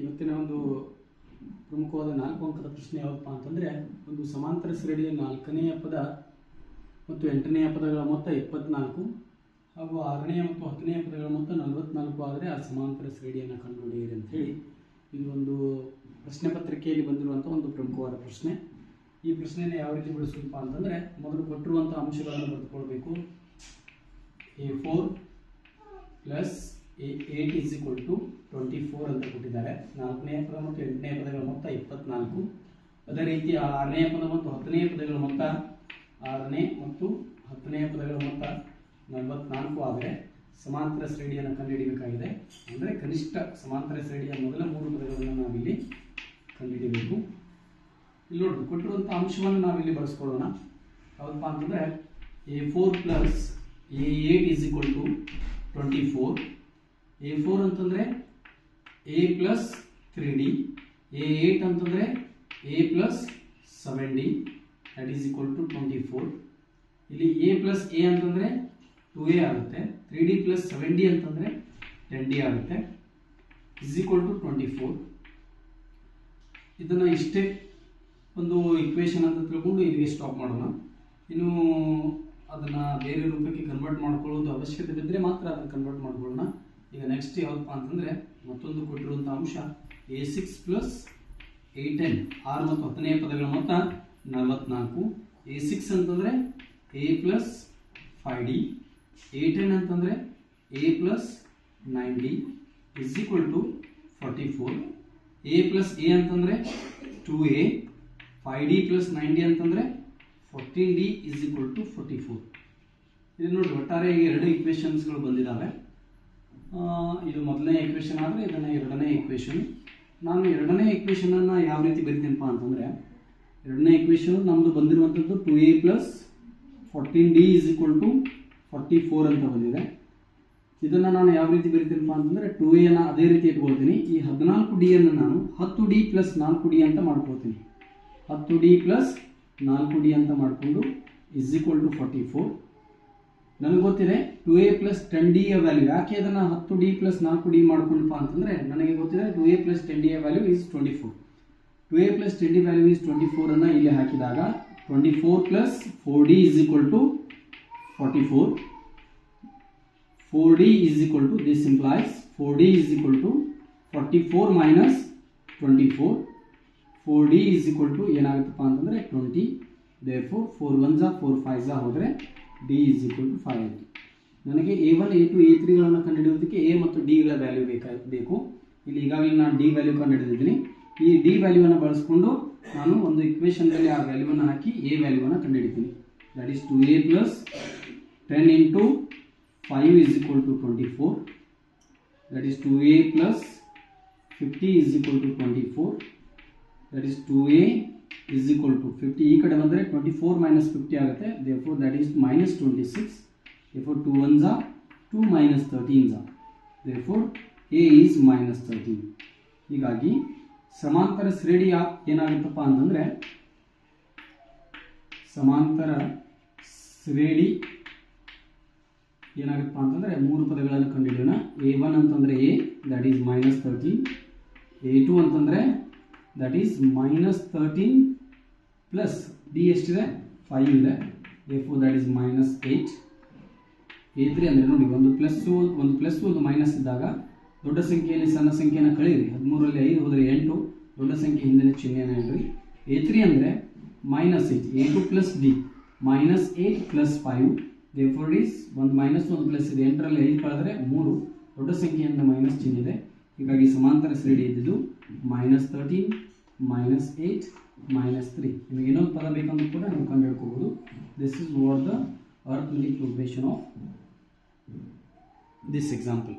ಇವತ್ತಿನ ಒಂದು ಪ್ರಮುಖವಾದ ನಾಲ್ಕು ಅಂಕದ ಪ್ರಶ್ನೆ ಯಾವಪ್ಪ ಅಂತಂದರೆ, ಒಂದು ಸಮಾಂತರ ಶ್ರೇಣಿಯ ನಾಲ್ಕನೆಯ ಪದ ಮತ್ತು ಎಂಟನೆಯ ಪದಗಳ ಮೊತ್ತ ಇಪ್ಪತ್ನಾಲ್ಕು ಹಾಗೂ ಆರನೆಯ ಮತ್ತು ಹತ್ತನೆಯ ಪದಗಳ ಮೊತ್ತ ನಲವತ್ನಾಲ್ಕು ಆದರೆ ಆ ಸಮಾಂತರ ಶ್ರೇಣಿಯನ್ನು ಕಂಡುಹಿಡಿಯಿರಿ ಇದು ಒಂದು ಪ್ರಶ್ನೆ ಪತ್ರಿಕೆಯಲ್ಲಿ ಬಂದಿರುವಂಥ ಒಂದು ಪ್ರಮುಖವಾದ ಪ್ರಶ್ನೆ. ಈ ಪ್ರಶ್ನೆಯನ್ನು ಯಾವ ರೀತಿ ಬಿಡಿಸಬೇಕಪ್ಪ ಅಂತಂದರೆ, ಮೊದಲು ಕೊಟ್ಟಿರುವಂಥ ಅಂಶಗಳನ್ನು ಬರೆದುಕೊಳ್ಬೇಕು. A four plus eight is equal to twenty four ಅಂತ ಕೊಟ್ಟಿದ್ದಾರೆ. ನಾಲ್ಕನೇ ಪದ ಮತ್ತು ಎಂಟನೇ ಪದಗಳ ಮೊತ್ತ ಇಪ್ಪತ್ನಾಲ್ಕು. ಅದೇ ರೀತಿ ಆರನೇ ಪದ ಮತ್ತು ಹತ್ತನೇ ಪದಗಳ ಮೊತ್ತ ಆರನೇ ಮತ್ತು ಹತ್ತನೇ ಪದಗಳ ಮೊತ್ತ ನಲವತ್ನಾಲ್ಕು ಆದರೆ ಸಮಾಂತರ ಶ್ರೇಣಿಯನ್ನು ಕಂಡುಹಿಡಿಯಬೇಕಾಗಿದೆ ಅಂದರೆ ಕನಿಷ್ಠ ಸಮಾಂತರ ಶ್ರೇಣಿಯ ಮೊದಲ ಮೂರು ಪದಗಳನ್ನು ನಾವಿಲ್ಲಿ ಕಂಡುಹಿಡಿಯಬೇಕು. ಇಲ್ಲಿ ನೋಡಿ ಕೊಟ್ಟಿರುವಂಥ ಅಂಶವನ್ನು ನಾವಿಲ್ಲಿ ಬಳಸ್ಕೊಳ್ಳೋಣ. ಯಾವುದಪ್ಪ ಅಂತಂದರೆ a four plus a eight is equal to twenty four a four ಅಂತಂದರೆ a plus three d a eight ಅಂತಂದರೆ a plus seven d that is equal to twenty four ಇಲ್ಲಿ ಎ ಪ್ಲಸ್ ಎ ಅಂತಂದರೆ two a ಆಗುತ್ತೆ three d plus seven d ಅಂತಂದರೆ ten d ಆಗುತ್ತೆ is equal to twenty four ಇದನ್ನು ಇಷ್ಟೇ ಒಂದು equation ಅಂತ ತಿಳ್ಕೊಂಡು ಇಲ್ಲಿಗೆ ಸ್ಟಾಪ್ ಮಾಡೋಣ. ಇನ್ನು ಅದನ್ನು ಬೇರೆ ರೂಪಕ್ಕೆ ಕನ್ವರ್ಟ್ ಮಾಡ್ಕೊಳ್ಳೋದು ಅವಶ್ಯಕತೆ ಬಿದ್ದರೆ ಮಾತ್ರ ಅದನ್ನು ಕನ್ವರ್ಟ್ ಮಾಡ್ಕೊಳ್ಳೋಣ. ಈಗ ನೆಕ್ಸ್ಟ್ ಯಾವಪ್ಪ ಅಂತಂದರೆ ಮತ್ತೊಂದು ಕೊಟ್ಟಿರುವಂಥ ಅಂಶ a six plus a ten ಆರು ಮತ್ತು ಹತ್ತನೇ ಪದಗಳ ಮೊತ್ತ ನಲವತ್ನಾಲ್ಕು. ಎ ಸಿಕ್ಸ್ ಅಂತಂದರೆ a plus five d a ten ಅಂತಂದರೆ a plus nine d is equal to forty four a plus a ಅಂತಂದರೆ two a five d plus nine d ಅಂತಂದರೆ fourteen d is equal to forty four ಇದು ನೋಡಿ ಒಟ್ಟಾರೆ ಎರಡು ಇಕ್ವೇಷನ್ಸ್ಗಳು ಬಂದಿದ್ದಾವೆ ಇದು ಮೊದಲನೇ ಇಕ್ವೇಷನ್ ಆದರೆ ಇದನ್ನು ಎರಡನೇ ಇಕ್ವೇಷನ್ ನಾನು ಎರಡನೇ ಇಕ್ವೇಷನನ್ನು ಯಾವ ರೀತಿ ಬರಿತೀನಪ್ಪ ಅಂತಂದರೆ, ಎರಡನೇ ಇಕ್ವೇಷನ್ ನಮ್ಮದು ಬಂದಿರುವಂಥದ್ದು two a plus fourteen d is equal to forty four ಅಂತ ಬಂದಿದೆ. ಇದನ್ನು ನಾನು ಯಾವ ರೀತಿ ಬರಿತೀನಪ್ಪ ಅಂತಂದರೆ ಟು ಎನ ಅದೇ ರೀತಿ ಇಟ್ಕೊಳ್ತೀನಿ. ಈ ಹದಿನಾಲ್ಕು ಡಿಯನ್ನು ನಾನು ಹತ್ತು ಡಿ ಪ್ಲಸ್ ನಾಲ್ಕು ಡಿ ಅಂತ ಮಾಡ್ಕೊಳ್ತೀನಿ. ಹತ್ತು ಡಿ ಪ್ಲಸ್ ನಾಲ್ಕು ಡಿ ಅಂತ ಮಾಡಿಕೊಂಡು is equal to forty four ನನಗೆ ಗೊತ್ತಿದೆ two a plus ten d a value. ಯಾಕೆ ಅದನ್ನು ಹತ್ತು ಡಿ ಪ್ಲಸ್ ನಾಲ್ಕು ಡಿ ಮಾಡ್ಕೊಂಡಪ್ಪ ಅಂತಂದರೆ ನನಗೆ ಗೊತ್ತಿದೆ two a plus ten d a value is twenty four. Two a plus ten d value is twenty ಫೋರನ್ನು ಇಲ್ಲಿ ಹಾಕಿದಾಗ twenty four plus four d is equal to forty four. Four d is equal to this implies four d is equal to forty four minus twenty four four d is equal to ಏನಾಗುತ್ತಪ್ಪ ಅಂತಂದರೆ twenty they four four one ಜಾ four five ಜಾ ಹೋದರೆ d is equal to five ಆಯಿತು ನನಗೆ a one a two a ತ್ರೀಗಳನ್ನು ಕಂಡುಹಿಡಿಯೋದಕ್ಕೆ a ಮತ್ತು ಡಿಗಳ value ಬೇಕಾ, ಬೇಕು. ಇಲ್ಲಿ ಈಗಾಗಲೇ ನಾನು ಡಿ ವ್ಯಾಲ್ಯೂ ಕಂಡುಹಿಡಿದಿದ್ದೀನಿ. ಈ ಡಿ ವ್ಯಾಲ್ಯೂವನ್ನು ಬಳಸಿಕೊಂಡು ನಾನು ಒಂದು ಇಕ್ವೇಷನ್ದಲ್ಲಿ ಆ ವ್ಯಾಲ್ಯೂವನ್ನು ಹಾಕಿ ಎ ವ್ಯಾಲ್ಯೂವನ್ನು ಕಂಡುಹಿಡಿತೀನಿ. That is two a plus ten into five is equal to twenty four that is two a plus fifty is equal to twenty four that is two a is equal to fifty ಈ ಕಡೆ ಬಂದರೆ twenty four minus fifty ಆಗುತ್ತೆ. Therefore that is minus twenty six therefore two one Jha two minus thirteen Jha therefore a is minus thirteen ಹೀಗಾಗಿ ಸಮಾಂತರ ಶ್ರೇಣಿಯ ಏನಾಗುತ್ತಪ್ಪ ಅಂತಂದರೆ ಸಮಾಂತರ ಶ್ರೇಣಿ ಏನಾಗುತ್ತಪ್ಪ ಅಂತಂದರೆ ಮೂರು ಪದಗಳನ್ನು ಕಂಡುಹಿಡಿಯೋಣ. ಎ ಒನ್ ಅಂತಂದರೆ a that is minus thirteen a two ಅಂತಂದರೆ that is minus thirteen plus d ಎಷ್ಟಿದೆ ಫೈವ್ ಇದೆ. A four that is minus eight a three ಅಂದರೆ ನೋಡಿ, ಒಂದು ಪ್ಲಸ್ಸು ಒಂದು ಪ್ಲಸ್ ಒಂದು ಮೈನಸ್ ಇದ್ದಾಗ ದೊಡ್ಡ ಸಂಖ್ಯೆಯಲ್ಲಿ ಸಣ್ಣ ಸಂಖ್ಯೆಯನ್ನು ಕಳೀರಿ ಹದಿಮೂರರಲ್ಲಿ ಐದು ಹೋದರೆ ಎಂಟು, ದೊಡ್ಡ ಸಂಖ್ಯೆ ಹಿಂದಿನ ಚಿಹ್ನೆಯನ್ನು ಹೇಳ್ರಿ. ಎ ತ್ರೀ ಅಂದರೆ minus eight a two plus d minus eight plus five therefore is ಒಂದು ಮೈನಸ್ ಒಂದು ಪ್ಲಸ್ ಇದೆ ಎಂಟರಲ್ಲಿ ಐದು ಕಳೆದ್ರೆ ಮೂರು. ದೊಡ್ಡ ಸಂಖ್ಯೆಯಿಂದ ಮೈನಸ್ ಚಿಹ್ನೆ ಇದೆ. ಹೀಗಾಗಿ ಸಮಾಂತರ ಶ್ರೇಣಿ ಇದ್ದಿದ್ದು minus thirteen minus eight minus three ನಿಮಗೆ ಇನ್ನೊಂದು ಪದ ಬೇಕಂದ್ರೆ ಕೂಡ ನೀವು ಕಂಡು ಹಿಡ್ಕೋಬೋದು this is what the arithmetic ಮಿಲಿಕ್ of this example.